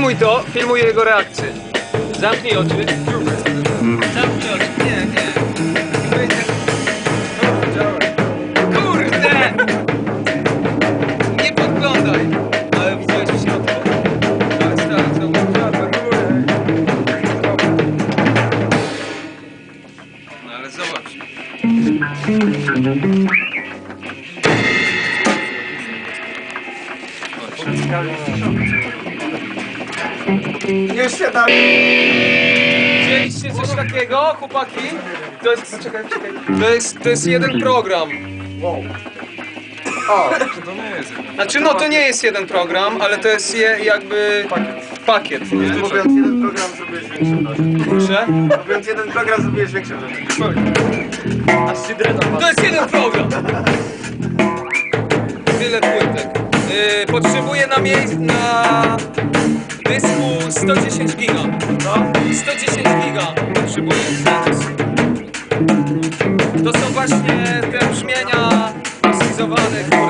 Filmuj to, filmuj jego reakcję. Zamknij oczy. Zamknij oczy. Nie, nie. Kurde! Nie podglądaj. Ale widziałeś w środku. Tak, tak, zobacz. No ale zobacz. Już się tam... Widzieliście coś takiego, chłopaki? To jest, poczekaj, poczekaj. To jest, to jest jeden program. O, Znaczy, no to nie jest jeden program, ale to jest je, jakby pakiet. nie? mówiąc jeden program zrobiłeś większą rzecz. Proszę? Mówiąc jeden program zrobiłeś większą rzecz. To jest jeden program! Tyle płytek. Yy, potrzebuję na miejsc na 110 giga. No? 110 giga potrzebuję. To są właśnie te brzmienia stylizowane, które